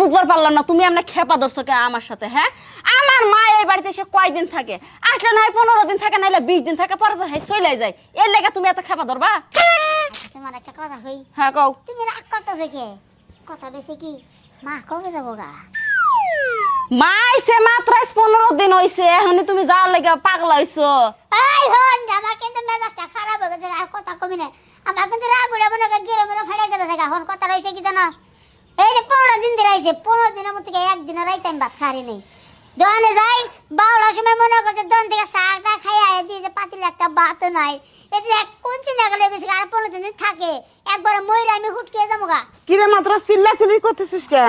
বুঝবার পারলাম না তুমি আমরা খেপা দোষ কে আমার সাথে হ্যাঁ? আমার মা এই বাড়িতে এসে কয়দিন থাকে? আসলে না হয় পনেরো দিন থাকে নাহলে বিশ দিন থাকে পরে তো হ্যাঁ চলে যায়। এর লেগে তুমি এত খেপা ধরবা? তোমার একটা কথা কই? হ্যাঁ কও। তুমি রাগ করতেছো কে? কথা বেশি কি? মা কবে যাব গা? মাত্র পনেরো দিন হইছে এখনই তুমি যাওয়ার লেগে পাগলা হইছো। এই হন আমার কিন্তু মেজাজটা খারাপ হয়ে গেছে আর কথা কমি না। আমার কিন্তু রাগ উড়ে মনে গেরে মেরে ফেটে গেছে এখন কথা রয়েছে কি জানো এই যে পনেরো দিন ধরে আইছে পনেরো দিনের মধ্যে একদিনও রাইতে আমি ভাত খারি নেই। দোকানে যাই বারোটার সময় মনে করছে দোকান থেকে চাটা খাই আয় দিয়ে যে পাতিল একটা ভাতও নাই। এতে এক কোন চিন্তা গেলে গেছে আর পনেরো দিন থাকে? একবারে ময়রা আমি হুটকে যাব গা। কিরে মাত্র চিল্লা চিল্লি করতেছিস কে?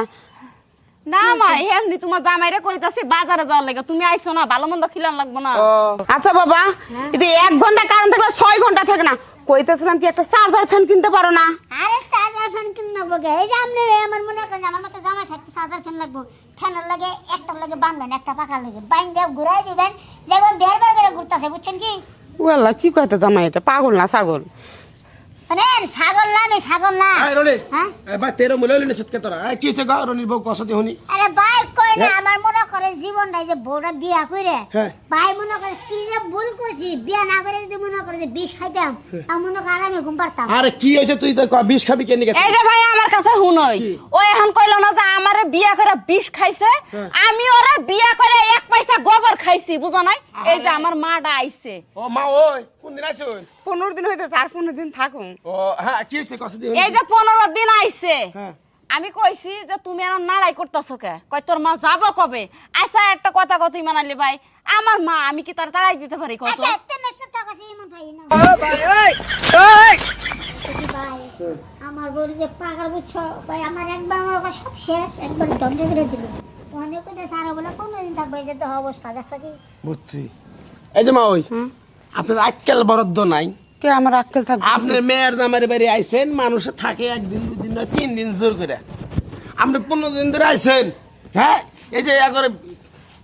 না মা এমনি তোমার জামাইরে কইতাছি বাজারে যাওয়ার লেগে। তুমি আইছো না ভালো মন্দ খিলান লাগবো না। আচ্ছা বাবা এটা এক ঘণ্টা কারণ থাকলে ছয় ঘণ্টা থাকে না কইতেছিলাম কি একটা চার্জার ফ্যান কিনতে পারো না? আরে নেব গে এই যে আপনি আমার মনে করেন আমার মতো জামাই থাকতে চার্জার ফ্যান লাগবো। ফ্যানের লাগে একটা লাগে বান্ধবেন একটা পাখার লাগে। বাইন দিয়ে ঘুরাই দিবেন দেখবেন বের বের করে ঘুরতেছে বুঝছেন কি? ওয়াল্লা কি কইতে জামাই এটা? পাগল না ছাগল? মানে ছাগল না আমি ছাগল না। আয় রনি হ্যাঁ? ভাই তেরো মূল্য হলি না ছুটকে তোরা? কি হয়েছে গা? রনির বউ কষাতে হনি আরে ভাই কই না হ্যাঁ? আমার মনে করে জীবনটা যে বউটা বিয়া হ্যাঁ। ভাই মনে করে কি যে ভুল করছি বিয়া না করে যদি মনে করে যে বিষ খাইতাম আমি মনে করে আরামে ঘুম পারতাম আরে কি হয়েছে তুই তো বিষ খাবি কেন এই যে ভাই আমার কাছে হুনই ও এখন কইল না যে আমারে বিয়া করে বিষ খাইছে হ্যাঁ। আমি ওরা বিয়া করে এক পয়সা গোবর খাইছি বুঝো নাই? এই যে আমার মাটা আইছে। ও মা ওই কোন দিন আইছো পনেরো দিন হইতেছে আর পনেরো দিন থাকুন। ও হ্যাঁ কি এই যে পনেরো দিন আইছে। হ্যাঁ। আমি কইছি যে তুমি আর নাড়াই করতেছো কে? কই তোর মা যাব কবে? আচ্ছা একটা কথা কথাই মানালি ভাই। আমার মা আমি কি তার তাড়াই দিতে পারি কত আচ্ছা সেই মন ভাই না ভাই আমার বলি যে পাগল বুঝছ? ভাই আমার একবার আমার সব শেষ একবার ধ্বংস করে দিল। অনেক কথা সারা বলে পনেরো দিন থাকবে এই যে দেহ অবস্থা দেখো কি বুঝছি। এই যে মা ওই আপনার আজকাল বরাদ্দ নাই। কে আমার আক্কেল থাকবে? আপনার মেয়ের জামার বাড়ি আইছেন মানুষে থাকে একদিন নয় তিন দিন জোর করে। আপনি পনেরো দিন ধরে আইছেন হ্যাঁ? এই যে একবারে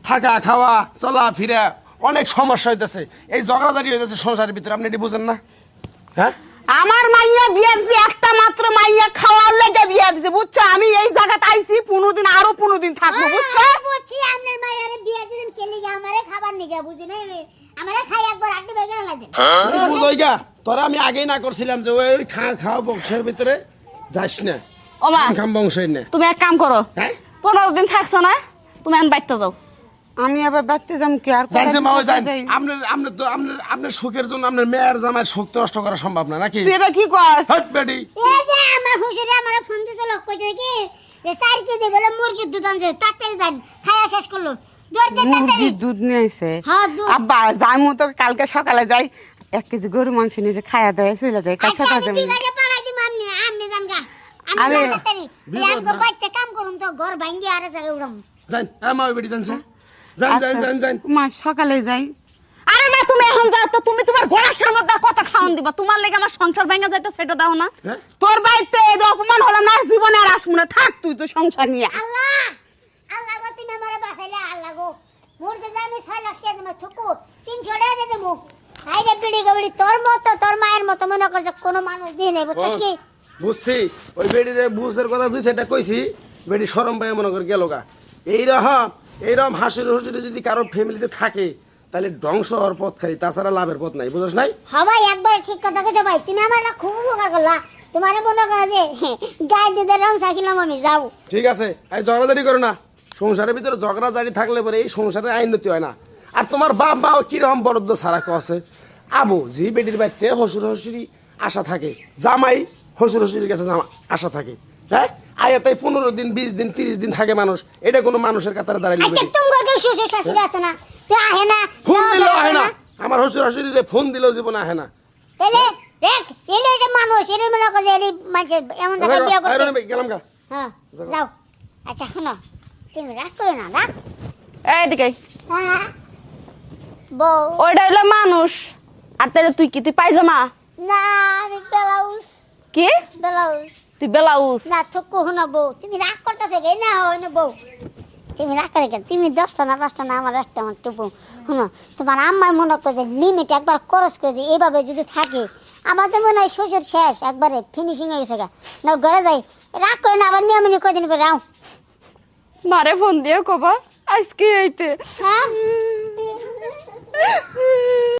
থাকা খাওয়া চলা ফিরা অনেক সমস্যা হইতেছে। এই ঝগড়াঝাটি হইতেছে সংসারের ভিতরে আপনি এটি বুঝেন না? হ্যাঁ? আমার মাইয়া বিয়া দিছে একটা মাত্র মাইয়া খাওয়ার লেগে বিয়া দিছে বুঝছ? আমি এই জায়গাতে আইছি পনেরো দিন আরও পনেরো দিন থাকব বুঝছ? আমি বুঝছি আপনার মায়ের বিয়ে দিলেন কে লিগে আমারে খাবার নিগে বুঝি না আমারে খাই একবার আড্ডি বেগে লাগে। তোরা আমি আগেই না করছিলাম যে ওই খা খাওয়া বংশের ভিতরে যাস না। ও মা খাম বংশের না তুমি এক কাম করো। হ্যাঁ? পনেরো দিন থাকছো না তুমি এখন বাইতে যাও। আমি আবার বাড়তে যাম কি আর জানছে মা ওই জান যাই। আপনার আপনার তো আপনার আপনার সুখের জন্য আপনার মেয়ের জামাই সুখ তো নষ্ট করা সম্ভব না নাকি? তুই এটা কি কস? হট বেডি এই যে আমার হুশুরে আমার ফোন দিছিল কইতে কি? যে চার কেজি বলে মুরগির দুধ আনছে তাড়াতাড়ি যান খাইয়া শেষ করল। দে মুরগির দুধ নিয়ে আইছে হ্যাঁ আব্বা যাই মতো কালকে সকালে যাই এক কেজি গরু মাংস নিয়ে যে খায়া দেয় চলে যায় কাল আচ্ছা সকালে আমি যাব বিঘাতে পাড়াই দিব আপনি আপনি যান গা আমি আরে, যান তাড়াতাড়ি বিপদ এক না। বাইতে কাম করুম তো ঘর ভাঙ্গি আর জায়গায় উড়াম। জান মা ওই বেডি জানছে জান জান জান জান মা সকালে যাই। আরে মা তুমি এখন যাও তো তুমি তোমার গোড়াশের মধ্যে কথা খাওয়ান দিবা। তোমার লেগে আমার সংসার ভেঙে যাইতে সেটা দাও না। হ্যাঁ? তোর এই অপমান হলাম না জীবনে আর আসব না। থাক তুই তো সংসার নিয়ে। আল্লাহ! আল্লাহ গো তুমি আমারে বাঁচাইলে আল্লাহ গো। মোর যে আমি ছয় লাখ টাকা দেবো থুকু তিনশো টাকা দিয়ে দেবো। হাই বিড়ি গবড়ি তোর মতো তোর মায়ের মতো মনে করছে কোনো মানুষ দিয়ে নেই বুঝছিস কি? বুঝছি? ওই বেডির বুঝের কথা তুই সেটা কইছি বেডি সরম পাই মনে করে গেল গা। এইরকম এইরকম হাসির হুসুরি যদি কারও ফ্যামিলিতে থাকে তাহলে ধ্বংস হওয়ার পথ খালি তাছাড়া লাভের পথ নাই বুঝছ নাই? হ্যাঁ ভাই একবার ঠিক কথা কেছে ভাই তুমি আমার না খুব উপকার করলা। তোমার মনে করো যে গায়ে দিতে রং সাকিলাম আমি যাও। ঠিক আছে এই ঝগড়াঝাড়ি করো না। সংসারের ভিতরে ঝগড়াঝাড়ি থাকলে পরে এই সংসারের আইনতি হয় না। আর তোমার বাপ মা কীরকম বরদ্দ সারা আছে? আবু জি বেটির বাড়িতে হসুর হসুরি আশা থাকে জামাই হসুর হসুরির কাছে জামা আশা থাকে। হ্যাঁ? আয়া তাই পনেরো দিন বিশ দিন তিরিশ দিন থাকে মানুষ। এটা কোনো মানুষের কাতারে দাঁড়াইলে আচ্ছা না। তুই ফোন দিলেও আহে না না। আমার হসুর হসুরিরে ফোন দিলেও জীবন আহে না। তাহলে দেখ এলে যে মানুষ এর মনে করছে এর মানুষের এমন জায়গায় বিয়ে আয় করছে। গেলাম গা। হ্যাঁ যাও। আচ্ছা শোনো তুমি রাগ করো না রাগ। এইদিকে হ্যাঁ বউ। ওইটা হইল মানুষ। আর তাহলে তুই কি? তুই পাইজামা? না আমি ব্লাউজ কি? ব্লাউজ তুই ব্লাউজ না থকু হুনা বউ। তুমি রাগ করতেছে গে না হয় না বউ। তুমি রাগ করে কেন? তুমি দশটা না পাঁচটা না আমার একটা আমার টুপু শুনো তোমার আম্মার মনে করে যে লিমিট একবার খরচ করে যে এভাবে যদি থাকে আমার তো মনে হয় শ্বশুর শেষ একবারে ফিনিশিং হয়ে গেছে না ঘরে যাই। রাগ করে না আবার নিয়মিত কদিন করে রাও। মারে ফোন দিয়ে কবা আজকে হইতে। হ্যাঁ?